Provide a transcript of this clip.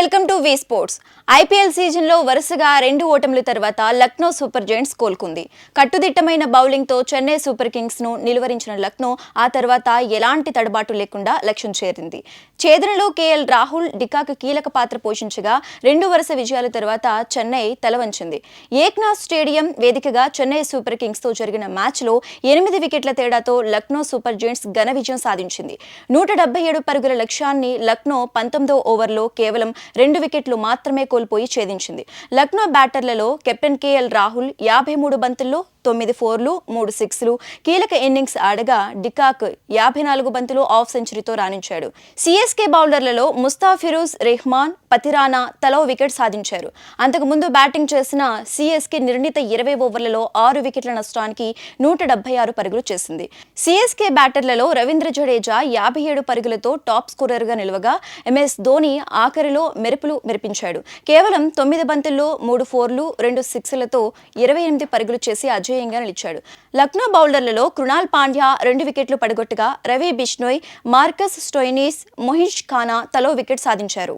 Welcome to V sports. IPL సీజన్లో వరుసగా రెండు ఓటముల తర్వాత లక్నో సూపర్ జైంట్స్ కోలుకుంది. కట్టుదిట్టమైన బౌలింగ్తో చెన్నై సూపర్ కింగ్స్ను నిలువరించిన లక్నో ఆ తర్వాత ఎలాంటి తడబాటు లేకుండా లక్ష్యం చేరింది. ఛేదనలో కేఎల్ రాహుల్ డికాక్ కీలక పాత్ర పోషించగా రెండు వరుస విజయాల తర్వాత చెన్నై తలవంచింది. ఏక్నాథ్ స్టేడియం వేదికగా చెన్నై సూపర్ కింగ్స్తో జరిగిన మ్యాచ్లో ఎనిమిది వికెట్ల తేడాతో లక్నో సూపర్ జైంట్స్ ఘన విజయం సాధించింది. నూట డెబ్బై ఏడు పరుగుల లక్ష్యాన్ని లక్నో పంతొమ్మిదో ఓవర్లో కేవలం రెండు వికెట్లు మాత్రమే కోల్పోయి ఛేదించింది. లక్నో బ్యాటర్లలో కెప్టెన్ కేఎల్ రాహుల్ యాభై మూడు బంతుల్లో తొమ్మిది ఫోర్లు మూడు సిక్స్లు. కీలక ఇన్నింగ్స్ ఆడగా డికాక్ యాభై నాలుగు బంతులు ఆఫ్ సెంచరీతో రాణించాడు. సిఎస్కే బౌలర్లలో ముస్తాఫిరోజ్ రెహ్మాన్ పతిరానా తలో వికెట్ సాధించారు. అంతకుముందు బ్యాటింగ్ చేసిన సిఎస్కే నిర్ణీత ఇరవై ఓవర్లలో ఆరు వికెట్ల నష్టానికి నూట డెబ్బై ఆరు పరుగులు చేసింది. సిఎస్కే బ్యాటర్లలో రవీంద్ర జడేజా యాభై ఏడు పరుగులతో టాప్ స్కోరర్గా నిలవగా ఎంఎస్ ధోని ఆఖరిలో మెరుపులు మెరిపించాడు. కేవలం తొమ్మిది బంతుల్లో మూడు ఫోర్లు రెండు సిక్స్లతో ఇరవై ఎనిమిది పరుగులు చేసి విజయంగా నిలిచాడు. లక్నో బౌలర్లలో కృణాల్ పాండ్యా రెండు వికెట్లు పడగొట్టగా రవి బిష్నోయ్ మార్కస్ స్టోయినిస్ మొహిష్ ఖానా తలో వికెట్ సాధించారు.